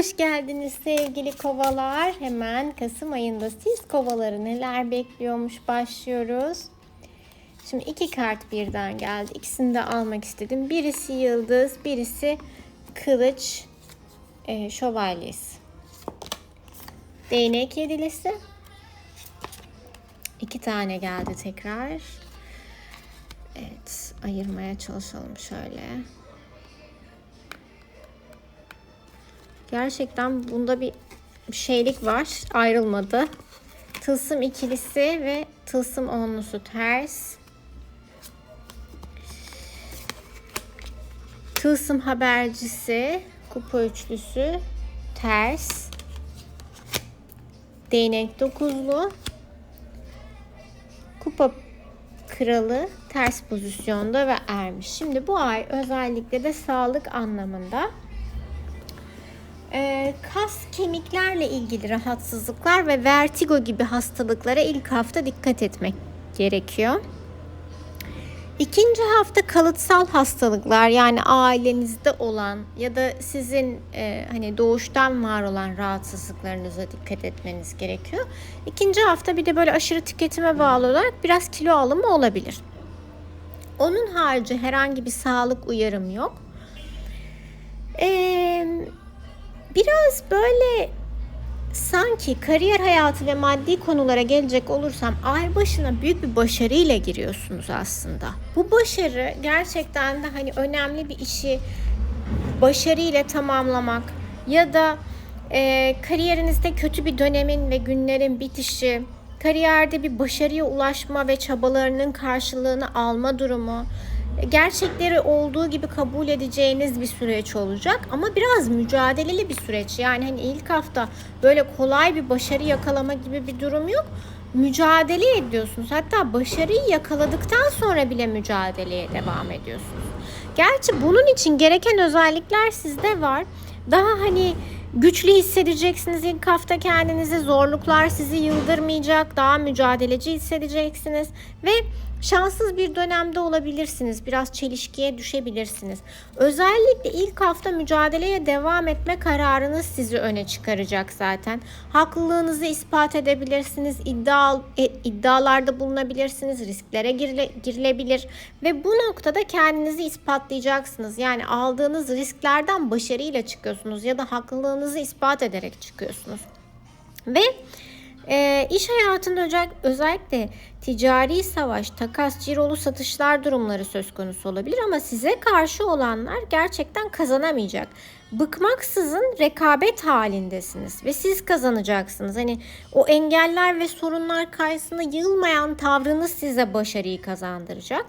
Hoş geldiniz sevgili kovalar. Hemen Kasım ayında siz kovaları neler bekliyormuş başlıyoruz. Şimdi iki kart birden geldi. İkisini de almak istedim. Birisi yıldız, birisi kılıç e, şövalyesi. Değnek yedilisi. İki tane geldi tekrar. Evet, ayırmaya çalışalım şöyle. Gerçekten bunda bir şeylik var. Ayrılmadı. Tılsım ikilisi ve tılsım onlusu ters. Tılsım habercisi, kupa üçlüsü ters. Değnek dokuzlu. Kupa kralı ters pozisyonda ve ermiş. Şimdi bu ay özellikle de sağlık anlamında e, kas kemiklerle ilgili rahatsızlıklar ve vertigo gibi hastalıklara ilk hafta dikkat etmek gerekiyor. İkinci hafta kalıtsal hastalıklar yani ailenizde olan ya da sizin e, hani doğuştan var olan rahatsızlıklarınıza dikkat etmeniz gerekiyor. İkinci hafta bir de böyle aşırı tüketime bağlı olarak biraz kilo alımı olabilir. Onun harici herhangi bir sağlık uyarım yok. Eee biraz böyle sanki kariyer hayatı ve maddi konulara gelecek olursam ay başına büyük bir başarıyla giriyorsunuz aslında. Bu başarı gerçekten de hani önemli bir işi başarıyla tamamlamak ya da e, kariyerinizde kötü bir dönemin ve günlerin bitişi, kariyerde bir başarıya ulaşma ve çabalarının karşılığını alma durumu, gerçekleri olduğu gibi kabul edeceğiniz bir süreç olacak ama biraz mücadeleli bir süreç. Yani hani ilk hafta böyle kolay bir başarı yakalama gibi bir durum yok. Mücadele ediyorsunuz. Hatta başarıyı yakaladıktan sonra bile mücadeleye devam ediyorsunuz. Gerçi bunun için gereken özellikler sizde var. Daha hani güçlü hissedeceksiniz ilk hafta kendinizi. Zorluklar sizi yıldırmayacak. Daha mücadeleci hissedeceksiniz ve şanssız bir dönemde olabilirsiniz. Biraz çelişkiye düşebilirsiniz. Özellikle ilk hafta mücadeleye devam etme kararınız sizi öne çıkaracak zaten. Haklılığınızı ispat edebilirsiniz. İddia, e, iddialarda bulunabilirsiniz. Risklere girile, girilebilir ve bu noktada kendinizi ispatlayacaksınız. Yani aldığınız risklerden başarıyla çıkıyorsunuz ya da haklılığınızı ispat ederek çıkıyorsunuz. Ve e, iş hayatında özellikle ticari savaş, takas, cirolu satışlar durumları söz konusu olabilir ama size karşı olanlar gerçekten kazanamayacak. Bıkmaksızın rekabet halindesiniz ve siz kazanacaksınız. Hani o engeller ve sorunlar karşısında yılmayan tavrınız size başarıyı kazandıracak.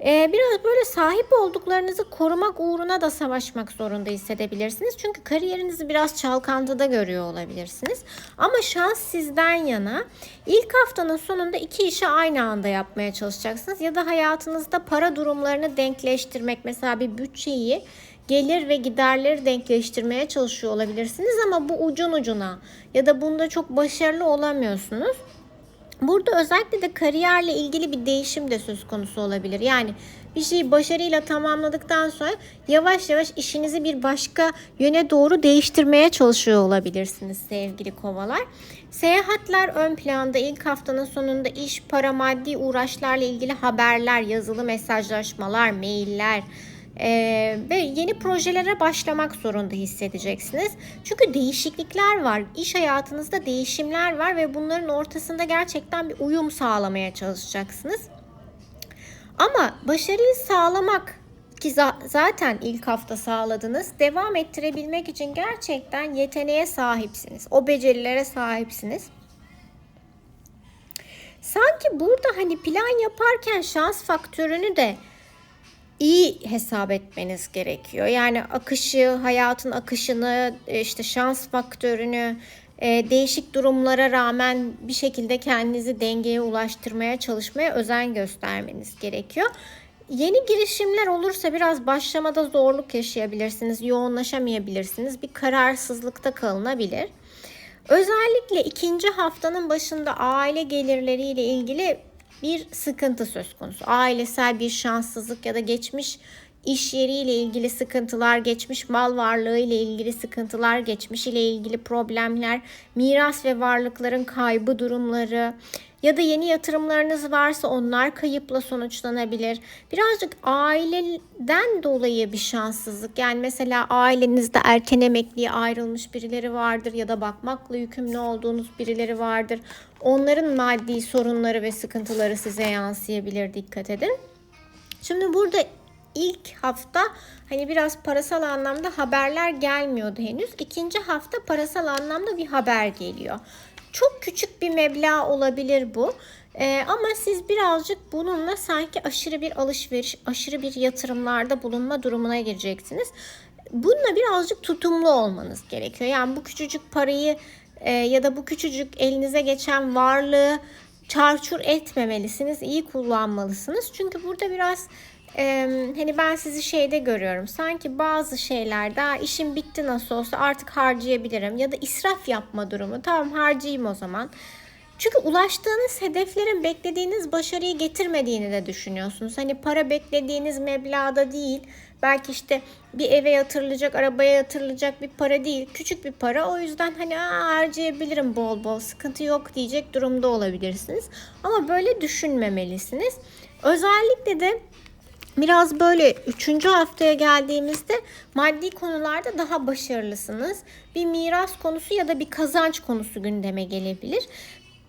Ee, biraz böyle sahip olduklarınızı korumak uğruna da savaşmak zorunda hissedebilirsiniz. Çünkü kariyerinizi biraz çalkantıda görüyor olabilirsiniz. Ama şans sizden yana. İlk haftanın sonunda iki işi aynı anda yapmaya çalışacaksınız. Ya da hayatınızda para durumlarını denkleştirmek. Mesela bir bütçeyi gelir ve giderleri denkleştirmeye çalışıyor olabilirsiniz ama bu ucun ucuna ya da bunda çok başarılı olamıyorsunuz. Burada özellikle de kariyerle ilgili bir değişim de söz konusu olabilir. Yani bir şeyi başarıyla tamamladıktan sonra yavaş yavaş işinizi bir başka yöne doğru değiştirmeye çalışıyor olabilirsiniz sevgili kovalar. Seyahatler ön planda ilk haftanın sonunda iş, para, maddi uğraşlarla ilgili haberler, yazılı mesajlaşmalar, mailler, ee, ve yeni projelere başlamak zorunda hissedeceksiniz. Çünkü değişiklikler var. İş hayatınızda değişimler var ve bunların ortasında gerçekten bir uyum sağlamaya çalışacaksınız. Ama başarıyı sağlamak ki zaten ilk hafta sağladınız. Devam ettirebilmek için gerçekten yeteneğe sahipsiniz. O becerilere sahipsiniz. Sanki burada hani plan yaparken şans faktörünü de iyi hesap etmeniz gerekiyor. Yani akışı, hayatın akışını, e, işte şans faktörünü, e, değişik durumlara rağmen bir şekilde kendinizi dengeye ulaştırmaya çalışmaya özen göstermeniz gerekiyor. Yeni girişimler olursa biraz başlamada zorluk yaşayabilirsiniz, yoğunlaşamayabilirsiniz, bir kararsızlıkta kalınabilir. Özellikle ikinci haftanın başında aile gelirleriyle ilgili bir sıkıntı söz konusu. Ailesel bir şanssızlık ya da geçmiş iş yeriyle ilgili sıkıntılar, geçmiş mal varlığı ile ilgili sıkıntılar, geçmiş ile ilgili problemler, miras ve varlıkların kaybı durumları ya da yeni yatırımlarınız varsa onlar kayıpla sonuçlanabilir. Birazcık aileden dolayı bir şanssızlık. Yani mesela ailenizde erken emekliye ayrılmış birileri vardır ya da bakmakla yükümlü olduğunuz birileri vardır. Onların maddi sorunları ve sıkıntıları size yansıyabilir. Dikkat edin. Şimdi burada ilk hafta hani biraz parasal anlamda haberler gelmiyordu henüz. İkinci hafta parasal anlamda bir haber geliyor. Çok küçük bir meblağ olabilir bu. Ee, ama siz birazcık bununla sanki aşırı bir alışveriş, aşırı bir yatırımlarda bulunma durumuna gireceksiniz. Bununla birazcık tutumlu olmanız gerekiyor. Yani bu küçücük parayı e, ya da bu küçücük elinize geçen varlığı çarçur etmemelisiniz, iyi kullanmalısınız. Çünkü burada biraz e, hani ben sizi şeyde görüyorum. Sanki bazı şeyler daha işim bitti nasıl olsa artık harcayabilirim ya da israf yapma durumu. Tamam harcayayım o zaman. Çünkü ulaştığınız hedeflerin beklediğiniz başarıyı getirmediğini de düşünüyorsunuz. Hani para beklediğiniz meblağda değil. Belki işte bir eve yatırılacak, arabaya yatırılacak bir para değil. Küçük bir para. O yüzden hani Aa, harcayabilirim bol bol sıkıntı yok diyecek durumda olabilirsiniz. Ama böyle düşünmemelisiniz. Özellikle de Biraz böyle üçüncü haftaya geldiğimizde maddi konularda daha başarılısınız. Bir miras konusu ya da bir kazanç konusu gündeme gelebilir.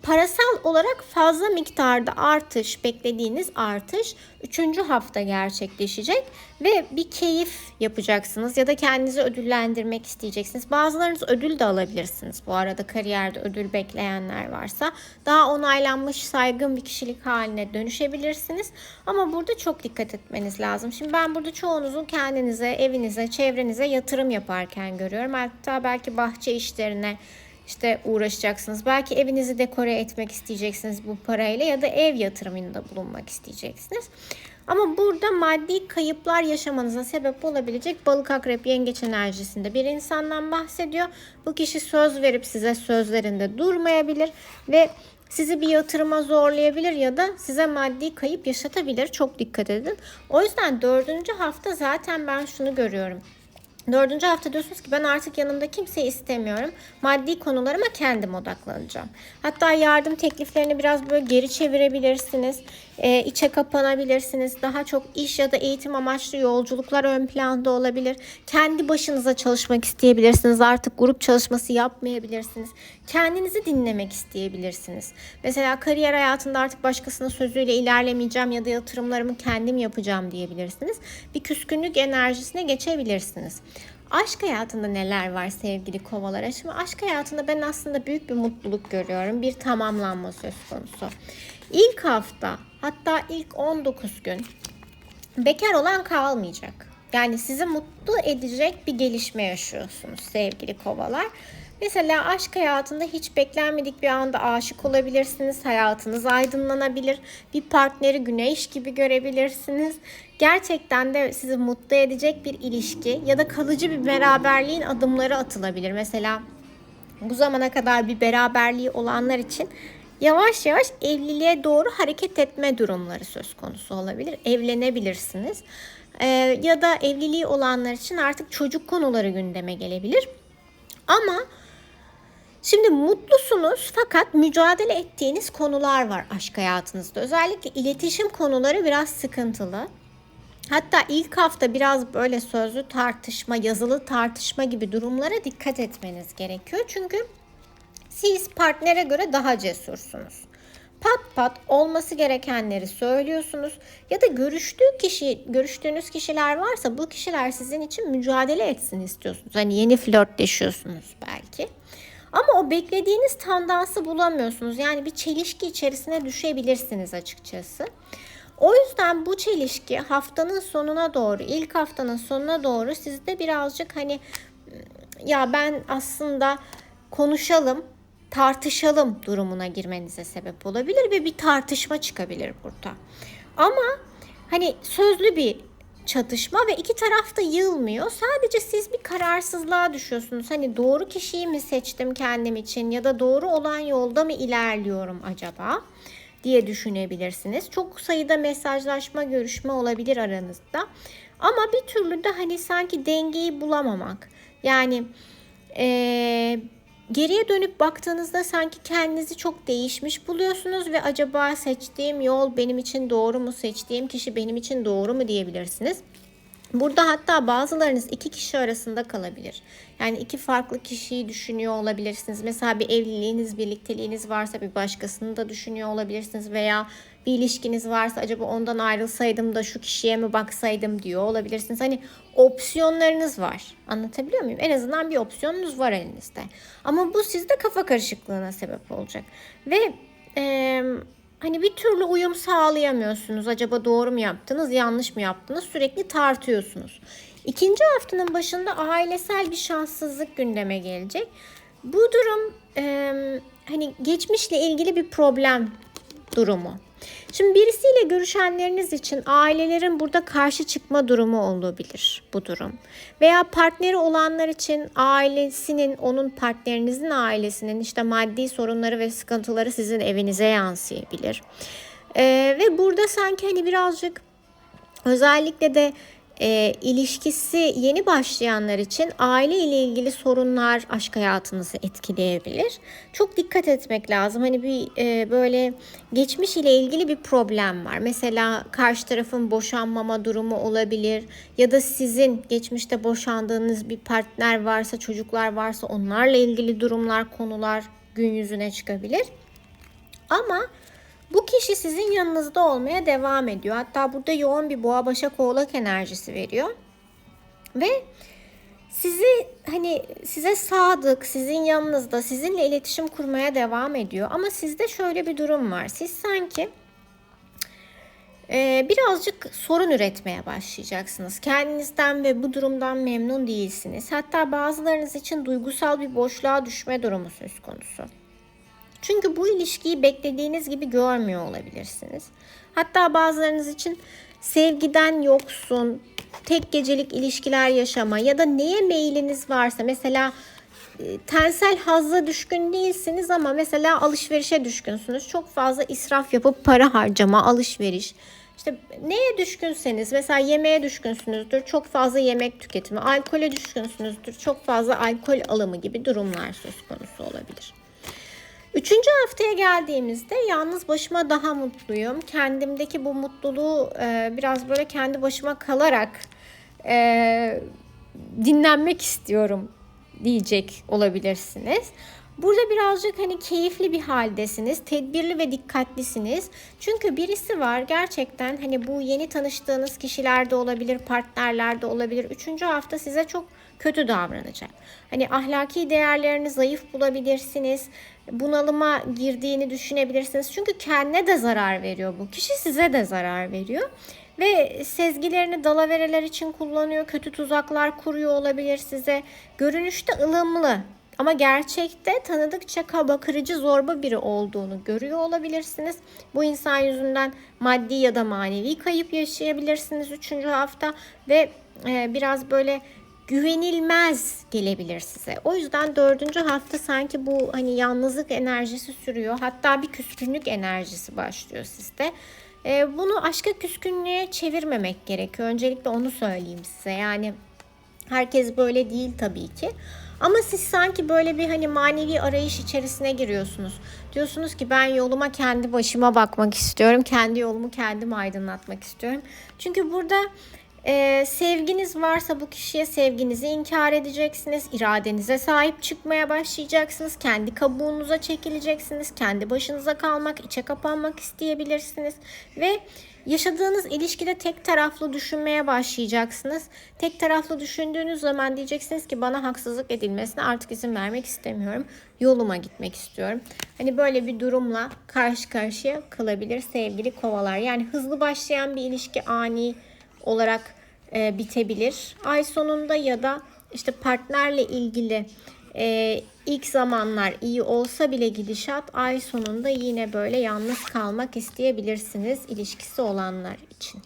Parasal olarak fazla miktarda artış, beklediğiniz artış 3. hafta gerçekleşecek ve bir keyif yapacaksınız ya da kendinizi ödüllendirmek isteyeceksiniz. Bazılarınız ödül de alabilirsiniz. Bu arada kariyerde ödül bekleyenler varsa daha onaylanmış saygın bir kişilik haline dönüşebilirsiniz. Ama burada çok dikkat etmeniz lazım. Şimdi ben burada çoğunuzun kendinize, evinize, çevrenize yatırım yaparken görüyorum. Hatta belki bahçe işlerine işte uğraşacaksınız. Belki evinizi dekore etmek isteyeceksiniz bu parayla ya da ev yatırımında bulunmak isteyeceksiniz. Ama burada maddi kayıplar yaşamanıza sebep olabilecek balık akrep yengeç enerjisinde bir insandan bahsediyor. Bu kişi söz verip size sözlerinde durmayabilir ve sizi bir yatırıma zorlayabilir ya da size maddi kayıp yaşatabilir. Çok dikkat edin. O yüzden dördüncü hafta zaten ben şunu görüyorum. Dördüncü hafta diyorsunuz ki ben artık yanımda kimseyi istemiyorum. Maddi konularıma kendim odaklanacağım. Hatta yardım tekliflerini biraz böyle geri çevirebilirsiniz. E, içe kapanabilirsiniz. Daha çok iş ya da eğitim amaçlı yolculuklar ön planda olabilir. Kendi başınıza çalışmak isteyebilirsiniz. Artık grup çalışması yapmayabilirsiniz. Kendinizi dinlemek isteyebilirsiniz. Mesela kariyer hayatında artık başkasının sözüyle ilerlemeyeceğim ya da yatırımlarımı kendim yapacağım diyebilirsiniz. Bir küskünlük enerjisine geçebilirsiniz. Aşk hayatında neler var sevgili kovalar? Şimdi aşk hayatında ben aslında büyük bir mutluluk görüyorum. Bir tamamlanma söz konusu. İlk hafta hatta ilk 19 gün bekar olan kalmayacak. Yani sizi mutlu edecek bir gelişme yaşıyorsunuz sevgili kovalar. Mesela aşk hayatında hiç beklenmedik bir anda aşık olabilirsiniz. Hayatınız aydınlanabilir. Bir partneri güneş gibi görebilirsiniz. Gerçekten de sizi mutlu edecek bir ilişki ya da kalıcı bir beraberliğin adımları atılabilir. Mesela bu zamana kadar bir beraberliği olanlar için yavaş yavaş evliliğe doğru hareket etme durumları söz konusu olabilir. Evlenebilirsiniz. Ee, ya da evliliği olanlar için artık çocuk konuları gündeme gelebilir. Ama Şimdi mutlusunuz fakat mücadele ettiğiniz konular var aşk hayatınızda. Özellikle iletişim konuları biraz sıkıntılı. Hatta ilk hafta biraz böyle sözlü tartışma, yazılı tartışma gibi durumlara dikkat etmeniz gerekiyor. Çünkü siz partnere göre daha cesursunuz. Pat pat olması gerekenleri söylüyorsunuz ya da görüştüğü kişi, görüştüğünüz kişiler varsa bu kişiler sizin için mücadele etsin istiyorsunuz. Hani yeni flörtleşiyorsunuz belki. Ama o beklediğiniz tandansı bulamıyorsunuz. Yani bir çelişki içerisine düşebilirsiniz açıkçası. O yüzden bu çelişki haftanın sonuna doğru, ilk haftanın sonuna doğru sizde birazcık hani ya ben aslında konuşalım, tartışalım durumuna girmenize sebep olabilir ve bir tartışma çıkabilir burada. Ama hani sözlü bir çatışma ve iki taraf da yılmıyor. Sadece siz bir kararsızlığa düşüyorsunuz. Hani doğru kişiyi mi seçtim kendim için ya da doğru olan yolda mı ilerliyorum acaba diye düşünebilirsiniz. Çok sayıda mesajlaşma, görüşme olabilir aranızda. Ama bir türlü de hani sanki dengeyi bulamamak. Yani eee, geriye dönüp baktığınızda sanki kendinizi çok değişmiş buluyorsunuz ve acaba seçtiğim yol benim için doğru mu, seçtiğim kişi benim için doğru mu diyebilirsiniz. Burada hatta bazılarınız iki kişi arasında kalabilir. Yani iki farklı kişiyi düşünüyor olabilirsiniz. Mesela bir evliliğiniz, birlikteliğiniz varsa bir başkasını da düşünüyor olabilirsiniz. Veya bir ilişkiniz varsa acaba ondan ayrılsaydım da şu kişiye mi baksaydım diyor olabilirsiniz. Hani opsiyonlarınız var. Anlatabiliyor muyum? En azından bir opsiyonunuz var elinizde. Ama bu sizde kafa karışıklığına sebep olacak. Ve eee hani bir türlü uyum sağlayamıyorsunuz. Acaba doğru mu yaptınız, yanlış mı yaptınız? Sürekli tartıyorsunuz. İkinci haftanın başında ailesel bir şanssızlık gündeme gelecek. Bu durum e, hani geçmişle ilgili bir problem durumu. Şimdi birisiyle görüşenleriniz için ailelerin burada karşı çıkma durumu olabilir bu durum. Veya partneri olanlar için ailesinin, onun partnerinizin ailesinin işte maddi sorunları ve sıkıntıları sizin evinize yansıyabilir. Ee, ve burada sanki hani birazcık özellikle de e, ilişkisi yeni başlayanlar için aile ile ilgili sorunlar aşk hayatınızı etkileyebilir. Çok dikkat etmek lazım. Hani bir e, böyle geçmiş ile ilgili bir problem var. Mesela karşı tarafın boşanmama durumu olabilir ya da sizin geçmişte boşandığınız bir partner varsa, çocuklar varsa onlarla ilgili durumlar, konular gün yüzüne çıkabilir. Ama bu kişi sizin yanınızda olmaya devam ediyor. Hatta burada yoğun bir boğa başak oğlak enerjisi veriyor. Ve sizi hani size sadık, sizin yanınızda, sizinle iletişim kurmaya devam ediyor. Ama sizde şöyle bir durum var. Siz sanki e, birazcık sorun üretmeye başlayacaksınız. Kendinizden ve bu durumdan memnun değilsiniz. Hatta bazılarınız için duygusal bir boşluğa düşme durumu söz konusu. Çünkü bu ilişkiyi beklediğiniz gibi görmüyor olabilirsiniz. Hatta bazılarınız için sevgiden yoksun, tek gecelik ilişkiler yaşama ya da neye meyliniz varsa mesela e, tensel hazza düşkün değilsiniz ama mesela alışverişe düşkünsünüz. Çok fazla israf yapıp para harcama, alışveriş. İşte neye düşkünseniz mesela yemeğe düşkünsünüzdür. Çok fazla yemek tüketimi, alkole düşkünsünüzdür. Çok fazla alkol alımı gibi durumlar söz konusu olabilir. Üçüncü haftaya geldiğimizde yalnız başıma daha mutluyum. Kendimdeki bu mutluluğu e, biraz böyle kendi başıma kalarak e, dinlenmek istiyorum diyecek olabilirsiniz. Burada birazcık hani keyifli bir haldesiniz, tedbirli ve dikkatlisiniz. Çünkü birisi var gerçekten hani bu yeni tanıştığınız kişilerde olabilir, partnerlerde olabilir. Üçüncü hafta size çok kötü davranacak. Hani ahlaki değerlerini zayıf bulabilirsiniz. Bunalıma girdiğini düşünebilirsiniz. Çünkü kendine de zarar veriyor bu. Kişi size de zarar veriyor. Ve sezgilerini dalavereler için kullanıyor. Kötü tuzaklar kuruyor olabilir size. Görünüşte ılımlı ama gerçekte tanıdıkça kaba, kırıcı, zorba biri olduğunu görüyor olabilirsiniz. Bu insan yüzünden maddi ya da manevi kayıp yaşayabilirsiniz 3. hafta ve e, biraz böyle güvenilmez gelebilir size. O yüzden dördüncü hafta sanki bu hani yalnızlık enerjisi sürüyor. Hatta bir küskünlük enerjisi başlıyor sizde. E, bunu aşka küskünlüğe çevirmemek gerekiyor. Öncelikle onu söyleyeyim size. Yani herkes böyle değil tabii ki. Ama siz sanki böyle bir hani manevi arayış içerisine giriyorsunuz. Diyorsunuz ki ben yoluma kendi başıma bakmak istiyorum. Kendi yolumu kendim aydınlatmak istiyorum. Çünkü burada ee, sevginiz varsa bu kişiye sevginizi inkar edeceksiniz. İradenize sahip çıkmaya başlayacaksınız. Kendi kabuğunuza çekileceksiniz. Kendi başınıza kalmak, içe kapanmak isteyebilirsiniz. Ve yaşadığınız ilişkide tek taraflı düşünmeye başlayacaksınız. Tek taraflı düşündüğünüz zaman diyeceksiniz ki bana haksızlık edilmesine artık izin vermek istemiyorum. Yoluma gitmek istiyorum. Hani böyle bir durumla karşı karşıya kalabilir sevgili kovalar. Yani hızlı başlayan bir ilişki ani olarak e, bitebilir. Ay sonunda ya da işte partnerle ilgili e, ilk zamanlar iyi olsa bile gidişat ay sonunda yine böyle yalnız kalmak isteyebilirsiniz ilişkisi olanlar için.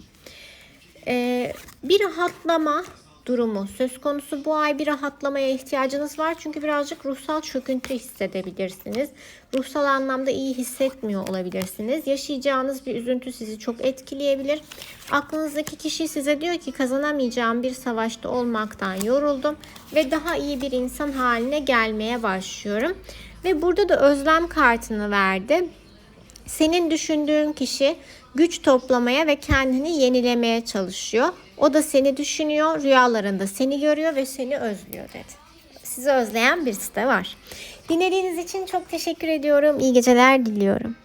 E, bir rahatlama durumu söz konusu. Bu ay bir rahatlamaya ihtiyacınız var. Çünkü birazcık ruhsal çöküntü hissedebilirsiniz. Ruhsal anlamda iyi hissetmiyor olabilirsiniz. Yaşayacağınız bir üzüntü sizi çok etkileyebilir. Aklınızdaki kişi size diyor ki kazanamayacağım bir savaşta olmaktan yoruldum ve daha iyi bir insan haline gelmeye başlıyorum. Ve burada da özlem kartını verdi. Senin düşündüğün kişi güç toplamaya ve kendini yenilemeye çalışıyor. O da seni düşünüyor, rüyalarında seni görüyor ve seni özlüyor dedi. Sizi özleyen birisi de var. Dinlediğiniz için çok teşekkür ediyorum. İyi geceler diliyorum.